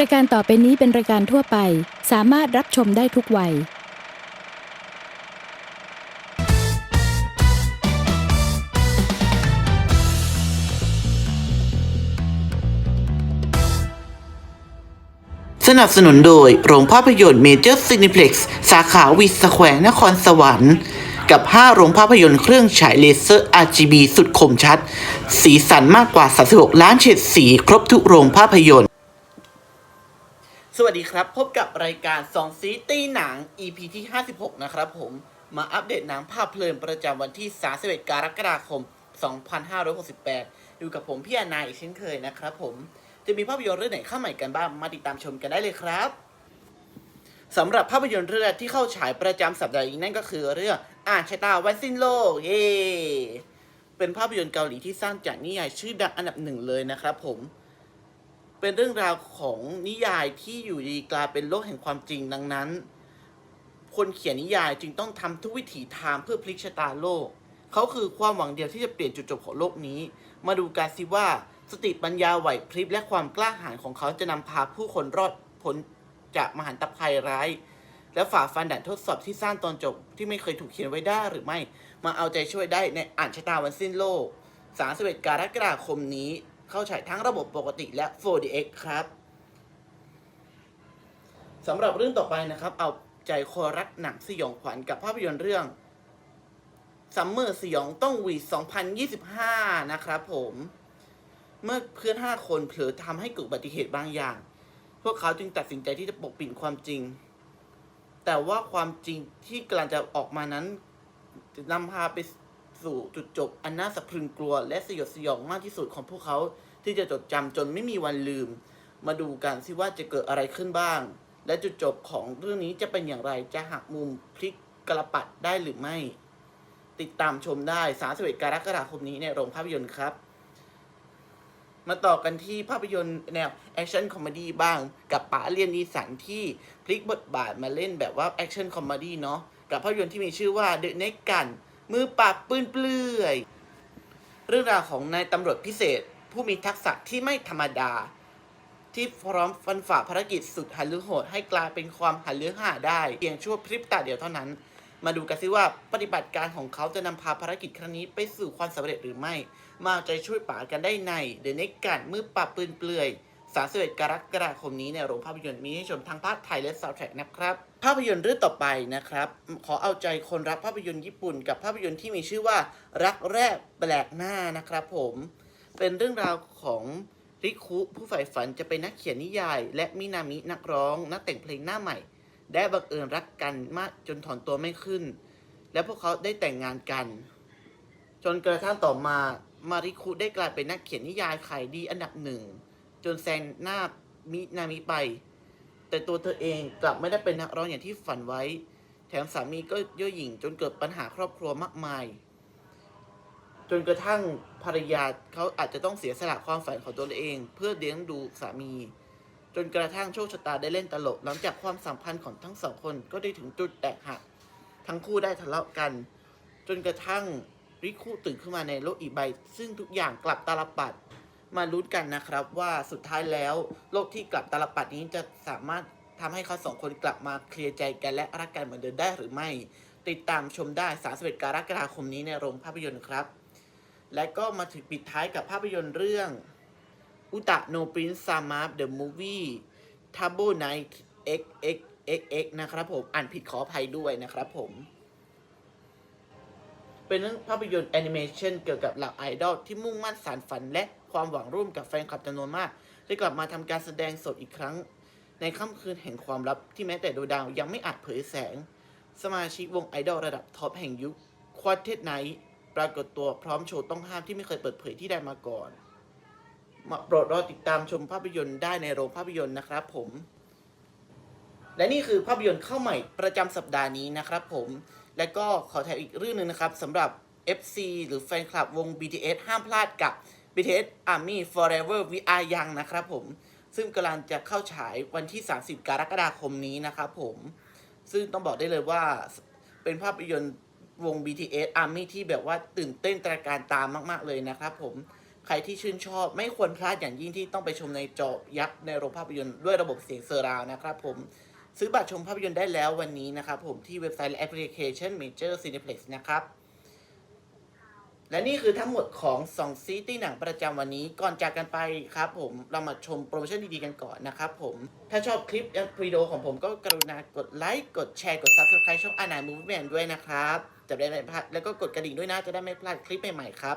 รายการต่อไปนี้เป็นรายการทั่วไป สามารถรับชมได้ทุกวัย สนับสนุนโดย โรงภาพยนตร์เมเจอร์ซินิเพล็กซ์สาขาวิสแควร์นครสวรรค์ กับ 5 โรงภาพยนตร์เครื่องฉายเลเซอร์ RGB สุดคมชัด สีสันมากกว่า 36 ล้านเฉดสี ครบทุกโรงภาพยนตร์ สวัสดีครับ พบกับรายการสองซีตีหนัง EP ที่ 56 นะครับผมมาอัปเดตหนังภาพเพลินประจำวันที่ 31 กรกฎาคม 2568 อยู่กับผมพี่อนายอีกเช่นเคยนะครับผมจะมีภาพยนตร์เรื่องไหนเข้าใหม่กันบ้างมาติดตามชมกันได้เลยครับสำหรับภาพยนตร์เรื่องที่เข้าฉายประจำสัปดาห์นี้นั่นก็คือเรื่องอ่านชะตาวันสิ้นโลกเย่เป็นภาพยนตร์เกาหลีที่สร้างจากนิยายชื่อดังอันดับหนึ่งเลยนะครับผม เป็นเรื่องราวของนิยายที่อยู่ดีกลายเป็นโลกแห่งความจริงดังนั้น คนเขียนนิยายจึงต้องทำทุกวิถีทางเพื่อพลิกชะตาโลก เขาคือความหวังเดียวที่จะเปลี่ยนจุดจบของโลกนี้ มาดูกันสิว่าสติปัญญาไหวพริบและความกล้าหาญของเขาจะนำพาผู้คนรอดพ้นจากมหันตภัยร้าย และฝ่าฟันด่านทดสอบที่สร้างตอนจบที่ไม่เคยถูกเขียนไว้ได้หรือไม่ มาเอาใจช่วยได้ในอ่านชะตาวันสิ้นโลก 31 กรกฎาคมนี้ เข้าฉายทั้งระบบปกติและ 4DX ครับสำหรับเรื่องต่อไปนะครับ เอาใจคอรักหนังสยองขวัญกับภาพยนตร์เรื่องซัมเมอร์สยองต้องวีด2025 นะครับผมเมื่อเพื่อน5คนเผลอทำให้เกิดอุบัติเหตุบางอย่าง พวกเขาจึงตัดสินใจที่จะปกปิดความจริง แต่ว่าความจริงที่กำลังจะออกมานั้นจะนำพาไป สู่จุดจบอันน่าสะพรึงกลัว และสยดสยองมากที่สุดของพวกเขาที่จะจดจำจนไม่มีวันลืม มาดูกันสิว่าจะเกิดอะไรขึ้นบ้าง และจุดจบของเรื่องนี้จะเป็นอย่างไรจะหักมุมพลิกกระปัดได้หรือไม่ ติดตามชมได้31กรกฎาคมนี้ในโรงภาพยนตร์ครับมาต่อกันที่ภาพยนตร์แนวแอคชั่นคอมเมดี้บ้างกับป๋าเลียนอีสันที่พลิกบทบาทมาเล่นแบบว่าแอคชั่นคอมเมดี้เนาะกับภาพยนตร์ที่มีชื่อว่า The Neck Gun มือปาบปืนเปลื่อย เรื่องราวของนายตำรวจพิเศษ ผู้มีทักษะที่ไม่ธรรมดา ที่พร้อมฟันฝ่าภารกิจสุดหันหรือโหด ให้กลายเป็นความหันหรือห่าได้ เพียงชั่วพริบตาเดียวเท่านั้น มาดูกันซิว่าปฏิบัติการของเขาจะนำพาภารกิจครั้งนี้ไปสู่ความสำเร็จหรือไม่ มาเอาใจช่วยป๋ากันได้ใน The Next Gun มือปราบปืนเปลื่อย 31 กรกฎาคมนี้ในโรงภาพยนตร์มีให้ชมทั้งภาคไทยและซาวด์แทร็กนะครับ ภาพยนตร์เรื่องต่อไปนะครับ ขอเอาใจคนรักภาพยนตร์ญี่ปุ่น กับภาพยนตร์ที่มีชื่อว่ารักแรกแปลกหน้านะครับผม เป็นเรื่องราวของริคุผู้ใฝ่ฝันจะเป็นนักเขียนนิยาย และมินามินักร้อง นักแต่งเพลงหน้าใหม่ ได้บังเอิญรักกันมากจนถอนตัวไม่ขึ้น และพวกเขาได้แต่งงานกัน จนกระทั่งต่อมามาริคุได้กลายเป็นนักเขียนนิยายขายดีอันดับหนึ่ง จนแซงหน้ามินามิไป แต่ตัวเธอเองกลับไม่ได้เป็นนักร้องอย่างที่ฝันไว้ แถมสามีก็เย่อหยิ่งจนเกิดปัญหาครอบครัวมากมาย จนกระทั่งภรรยาเขาอาจจะต้องเสียสละความฝันของตัวเอง เพื่อเลี้ยงดูสามี จนกระทั่งโชคชะตาได้เล่นตลก หลังจากความสัมพันธ์ของทั้งสองคนก็ได้ถึงจุดแตกหัก ทั้งคู่ได้ทะเลาะกัน จนกระทั่งริคุตื่นขึ้นมาในโลกอีกใบ ซึ่งทุกอย่างกลับตาลปัด มาลุ้นกันนะครับว่าสุดท้ายแล้วโลกที่กลับตาลปัดนี้จะสามารถทำให้เขาสองคนกลับมาเคลียร์ใจกันและรักกันเหมือนเดิมได้หรือไม่ ติดตามชมได้ 31 กรกฎาคมนี้ในโรงภาพยนตร์ครับ และก็มาถึงปิดท้ายกับภาพยนตร์เรื่องอุตะโนปรินซามาร์เดอะมูฟวี่ทับโบไนท์ x x x x นะครับผม อ่านผิดขออภัยด้วยนะครับผม เป็นเรื่องภาพยนตร์แอนิเมชันเกี่ยวกับเหล่าไอดอลที่มุ่งมั่นสานฝันและ ความหวังร่วมกับแฟนคลับจำนวนมาก ได้กลับมาทำการแสดงสดอีกครั้ง ในค่ำคืนแห่งความลับที่แม้แต่ดวงดาวยังไม่อาจเผยแสง สมาชิกวงไอดอลระดับท็อปแห่งยุคควอเทสไนท์ปรากฏตัวพร้อมโชว์ต้องห้ามที่ไม่เคยเปิดเผยที่ใดมาก่อน มาโปรดรอติดตามชมภาพยนตร์ได้ในโรงภาพยนตร์นะครับผม และนี่คือภาพยนตร์เข้าใหม่ประจำสัปดาห์นี้นะครับผม และก็ขอแถมอีกเรื่องหนึ่งนะครับสำหรับ FC หรือแฟนคลับวง BTS ห้ามพลาดกับ BTS Army Forever VR ยังนะครับผม ซึ่งกำลังจะเข้าฉายวันที่ 30 กรกฎาคมนี้นะครับผม ซึ่งต้องบอกได้เลยว่าเป็นภาพยนตร์วง BTS Army ที่แบบว่าตื่นเต้นตระการตามมากๆเลยนะครับผม ใครที่ชื่นชอบไม่ควรพลาดอย่างยิ่งที่ต้องไปชมในจอยักษ์ในโรงภาพยนตร์ด้วยระบบเสียงเซอร์ราวนะครับผม ซื้อบัตรชมภาพยนตร์ได้แล้ววันนี้นะครับผมที่เว็บไซต์และแอปพลิเคชัน Major Cineplex นะครับ และนี่คือทั้งหมดของ2ซีตี้หนังประจำวันนี้ก่อนจากกันไปครับผมเรามาชมโปรโมชั่นดีๆกันก่อนนะครับผม ถ้าชอบคลิปวิดีโอของผมก็กรุณากดไลค์กดแชร์กด Subscribe ช่องอานายมูฟแมนด้วยนะครับจะได้ไม่พลาดแล้วก็กดกระดิ่งด้วยนะจะได้ไม่พลาดคลิปใหม่ๆครับ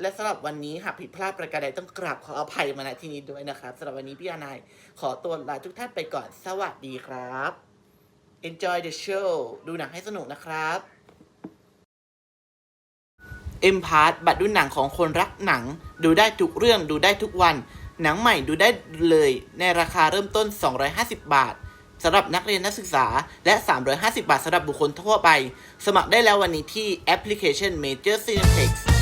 และสำหรับวันนี้หากผิดพลาดประการใดต้องกราบขออภัยมาณที่นี้ด้วยนะครับสำหรับวันนี้พี่อานายขอตัวลาทุกท่านไปก่อนสวัสดีครับ enjoy the show ดูหนังให้สนุกนะครับ เอ็มพาร์ตบัตรดูหนังของคนรักหนัง ดูได้ทุกเรื่องดูได้ทุกวัน หนังใหม่ดูได้เลยในราคาเริ่มต้น 250 บาทสำหรับนักเรียนนักศึกษา และ 350 บาทสำหรับบุคคลทั่วไป สมัครได้แล้ววันนี้ที่แอปพลิเคชัน Major Cineplex